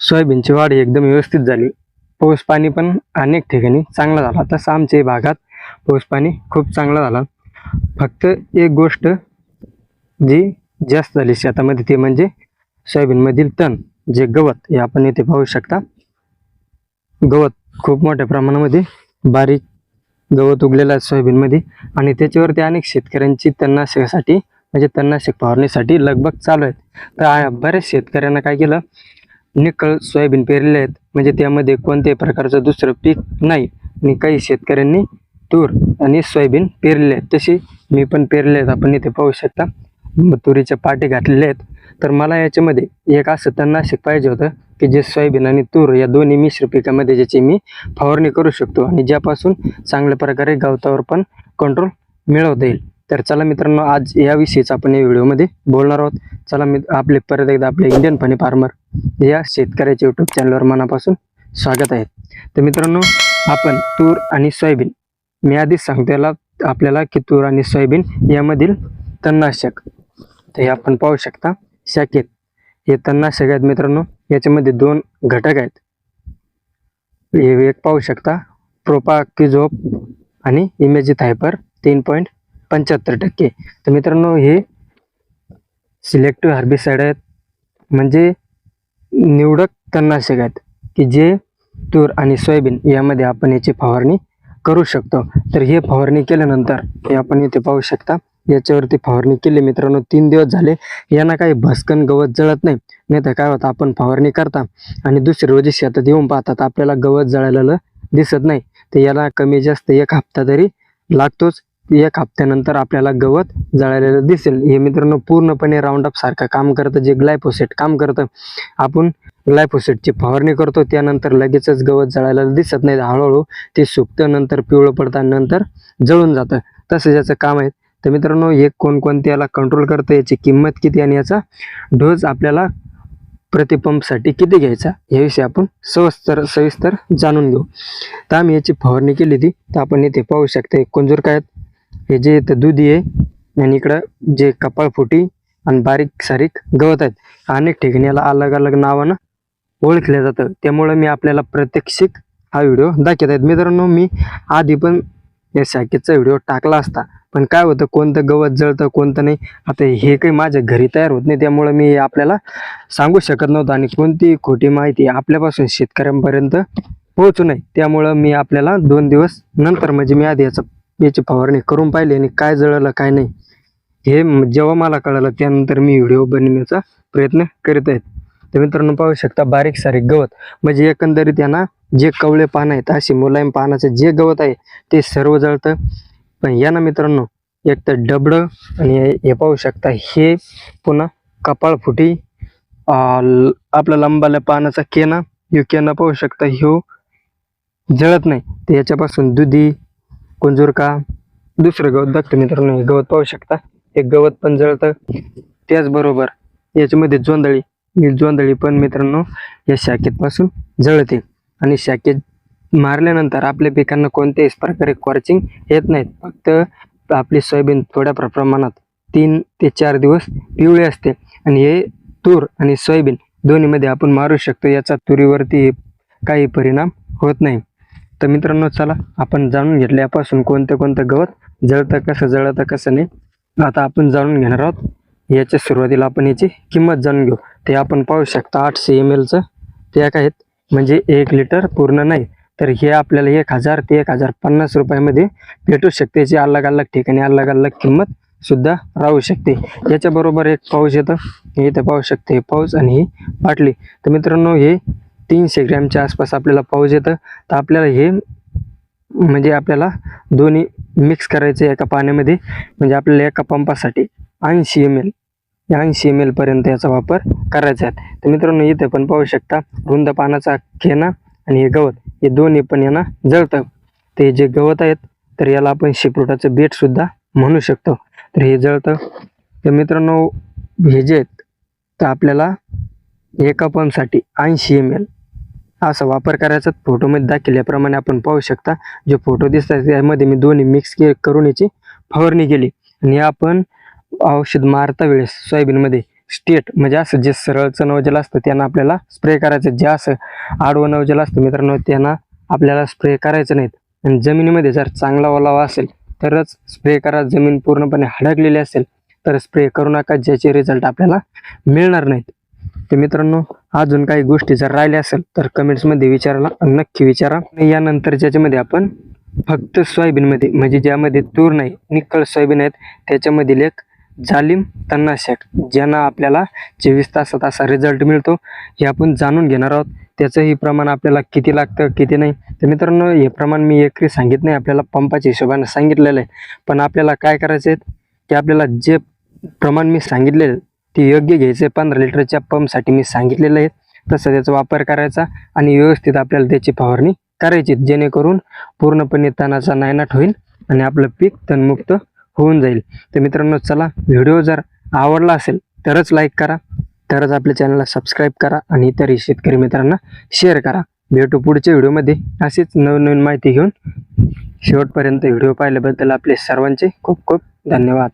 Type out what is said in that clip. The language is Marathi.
सोयाबीनची वाढ एकदम व्यवस्थित झाली. पाऊस पाणी पण अनेक ठिकाणी चांगला झाला. तसं आमच्या भागात पाऊस पाणी खूप चांगला झाला. फक्त एक गोष्ट जी जास्त झाली शेतामध्ये ते म्हणजे सोयाबीनमधील तण जे गवत हे आपण इथे पाहू शकता. गवत खूप मोठ्या प्रमाणामध्ये बारीक गवत उगलेलं आहे सोयाबीनमध्ये आणि त्याच्यावरती अनेक शेतकऱ्यांची तणनाशकासाठी म्हणजे तणनाशक फवारणीसाठी लगबग चालू आहेत. तर बऱ्याच शेतकऱ्यांना काय केलं निकळ सोयाबीन पेरले आहेत. म्हणजे त्यामध्ये कोणत्याही प्रकारचं दुसरं पीक नाही. आणि काही शेतकऱ्यांनी तूर आणि सोयाबीन पेरले आहेत. तशी मी पण पेरले आहेत. आपण इथे पाहू शकता. म- तुरीच्या पाटे घातलेले आहेत. तर मला याच्यामध्ये एक असं तणनाशक पाहिजे होतं की जे सोयाबीन आणि तूर या दोन्ही मिश्र पिकामध्ये ज्याची मी फवारणी करू शकतो आणि ज्यापासून चांगल्या प्रकारे गवतावर पण कंट्रोल मिळवता येईल. तर चला मित्रांनो आज याविषयीच आपण या व्हिडिओमध्ये बोलणार आहोत. चला मी आपले परत एकदा आपले इंडियन फनी फार्मर या शेतकऱ्याच्या यूट्यूब चॅनलवर मनापासून स्वागत आहे. तर मित्रांनो आपण तूर आणि सोयाबीन मी आधीच सांगतो आपल्याला की तूर आणि सोयाबीन यामधील तणनाशक तर हे आपण पाहू शकता. शाखेत हे तणनाशक आहेत मित्रांनो याच्यामध्ये दोन घटक आहेत. हे एक पाहू शकता प्रोपा प्रोपाक्युझोप आणि इमेजित हायपर तीन पॉईंट पंच्याहत्तर टक्के. तर मित्रांनो हे सिलेक्टिव्ह हार्बिसाईड आहेत. म्हणजे निवडक तणनाशक आहेत की जे तूर आणि सोयाबीन यामध्ये आपण याची फवारणी करू शकतो. तर हे फवारणी केल्यानंतर हे आपण इथे पाहू शकता. याच्यावरती फवारणी केली मित्रांनो तीन दिवस झाले. यांना काही भस्कन गवत जळत नाही. नाही तर काय होतं आपण फवारणी करता आणि दुसऱ्या रोजी शेतात येऊन पाहतात आपल्याला गवत जळालेलं दिसत नाही. तर याला कमी जास्त एक हप्ता तरी लागतोच. एक हप्त्यानंतर आपल्याला गवत जळालेलं दिसेल. हे मित्रांनो पूर्णपणे राऊंडअप सारखं काम करतं. जे ग्लायफोसेट काम करतं आपण ग्लायफोसेटची फवारणी करतो. त्यानंतर लगेचच गवत जळायला दिसत नाही. हळूहळू ते सुकतं नंतर पिवळं पडतं नंतर जळून जातं. तसं ज्याचं काम आहे. तर मित्रांनो हे कोणकोणते याला कंट्रोल करतं याची किंमत किती आणि याचा डोस आपल्याला प्रतिपंपसाठी किती घ्यायचा याविषयी आपण सविस्तर सविस्तर जाणून घेऊ. तर आम्ही याची फवारणी केली ती तर आपण इथे पाहू शकता हे कंजूर काय हे जे इथं दुधी आहे आणि इकडं जे कपाळ फुटी आणि बारीक सारीक गवत आहेत अनेक ठिकाणी याला अलग अलग नावानं ओळखलं जातं. त्यामुळं मी आपल्याला प्रत्यक्षिक हा व्हिडिओ दाखवत आहेत. मित्रांनो मी आधी पण या शाखेचा व्हिडिओ टाकला असता पण काय होतं कोणतं गवत जळतं कोणतं नाही आता हे काही माझ्या घरी तयार होत नाही. त्यामुळं मी आपल्याला सांगू शकत नव्हतं आणि कोणती खोटी माहिती आपल्यापासून शेतकऱ्यांपर्यंत पोहोचू नये. त्यामुळं मी आपल्याला दोन दिवस नंतर म्हणजे मी आधी याचं याची फवारणी करून पाहिली आणि काय जळलं काय नाही हे जेव्हा मला कळलं त्यानंतर मी व्हिडिओ बनवण्याचा प्रयत्न करीत आहेत. तर मित्रांनो पाहू शकता बारीक सारीक गवत. म्हणजे एकंदरीत यांना जे कवळे पानं आहेत अशी मुलायम पानाचं जे गवत आहे ते सर्व जळतं. पण यांना मित्रांनो एक तर डबडं आणि हे- पाहू शकता हे पुन्हा कपाळ फुटी आपला लंबाल्या पानाचा केना यू केना पाहू शकता ह्यो जळत नाही. तर याच्यापासून दुधी कुंजूरका दुसरं गवत दाखतो मित्रांनो हे गवत पाहू शकता. हे गवत पण जळतं. त्याचबरोबर याच्यामध्ये जोंदळी ही जोंदळी पण मित्रांनो या शाखेपासून जळते. आणि शाखेत मारल्यानंतर आपल्या पिकांना कोणत्याही प्रकारे कॉर्चिंग येत नाहीत. फक्त आपली सोयाबीन थोड्या प्र- प्रमाणात तीन ते चार दिवस पिवळे असते. आणि हे तूर आणि सोयाबीन दोन्हीमध्ये आपण मारू शकतो. याचा तुरीवरती काही परिणाम होत नाही. तर मित्रांनो चला आपण जाणून घेतलं यापासून कोणतं कोणतं गवत जळतं कसं जळतं कसं नाही आता आपण जाणून घेणार आहोत. याच्या सुरुवातीला आपण याची किंमत जाणून घेऊ. ते आपण पाहू शकता आठशे एम एलचं पॅक आहेत म्हणजे एक लिटर पूर्ण नाही तर हे आपल्याला एक हजार ते एक हजार पन्नास रुपयामध्ये भेटू शकते. याची अलग अलग ठिकाणी अलग अलग किंमत सुद्धा राहू शकते. याच्याबरोबर एक पाऊस येतं. हे इथं पाहू शकते. पाऊस आणि ही बाटली. तर मित्रांनो हे तीनशे ग्रॅमच्या आसपास आपल्याला पाऊस येतं. तर आपल्याला हे म्हणजे आपल्याला दोन्ही मिक्स करायचं एका पाण्यामध्ये. म्हणजे आपल्याला एका पंपासाठी ऐंशी एम एल ऐंशी एम एलपर्यंत याचा वापर करायचा आहे. तर मित्रांनो इथे पण पाहू शकता रुंद पानाचा खेना आणि हे गवत हे दोन्ही पण यांना जळतं. ते जे गवत आहेत तर याला आपण शिपरुटाचं बेटसुद्धा म्हणू शकतो. तर हे जळतं. तर मित्रांनो हे जे आहेत तर आपल्याला एका पंपसाठी ऐंशी एम एल असा वापर करायचा. फोटोमध्ये दाखवल्याप्रमाणे आपण पाहू शकता. जे फोटो दिसतात त्यामध्ये मी दोन्ही मिक्स के करून याची फवारणी केली. आणि आपण औषध मारता वेळेस सोयाबीनमध्ये स्टेट म्हणजे असं जे सरळचं नवजल असतं त्यांना आपल्याला स्प्रे करायचं. जे असं आडवं नवजल असतं मित्रांनो त्यांना आपल्याला स्प्रे करायचं नाहीत. आणि जमिनीमध्ये जर चांगला ओलावा असेल तरच स्प्रे करा. जमीन पूर्णपणे हडकलेली असेल तर स्प्रे करू नका. ज्याचे रिझल्ट आपल्याला मिळणार नाहीत. तर मित्रांनो अजून काही गोष्टी जर राहिल्या असेल तर कमेंट्समध्ये विचारायला नक्की विचारा. यानंतर ज्याच्यामध्ये आपण फक्त सोयाबीनमध्ये म्हणजे ज्यामध्ये तूर नाही निकळ सोयाबीन आहेत त्याच्यामधील एक जालिम तन्नाशक ज्यांना आपल्याला चोवीस तासात असा रिझल्ट मिळतो हे आपण जाणून घेणार आहोत. त्याचंही प्रमाण आपल्याला किती लागतं किती नाही. तर मित्रांनो हे प्रमाण मी एकरी सांगित नाही आपल्याला पंपाच्या हिशोबाने सांगितलेलं आहे. पण आपल्याला काय करायचं आहे की आपल्याला जे प्रमाण मी सांगितलेलं ते योग्य घ्यायचं. आहे पंधरा लिटरच्या पंपसाठी मी सांगितलेलं आहे. तसं त्याचा वापर करायचा आणि व्यवस्थित आपल्याला त्याची फवारणी करायची जेणेकरून पूर्णपणे तणाचा नायनाट होईल आणि आपलं पीक तणमुक्त होऊन जाईल. तर मित्रांनो चला व्हिडिओ जर आवडला असेल तरच लाईक करा तरच आपल्या चॅनलला सबस्क्राईब करा आणि इतरही शेतकरी मित्रांना शेअर करा. भेटू पुढच्या व्हिडिओमध्ये अशीच नवनवीन माहिती घेऊन शेवटपर्यंत व्हिडिओ पाहिल्याबद्दल आपले सर्वांचे खूप खूप धन्यवाद.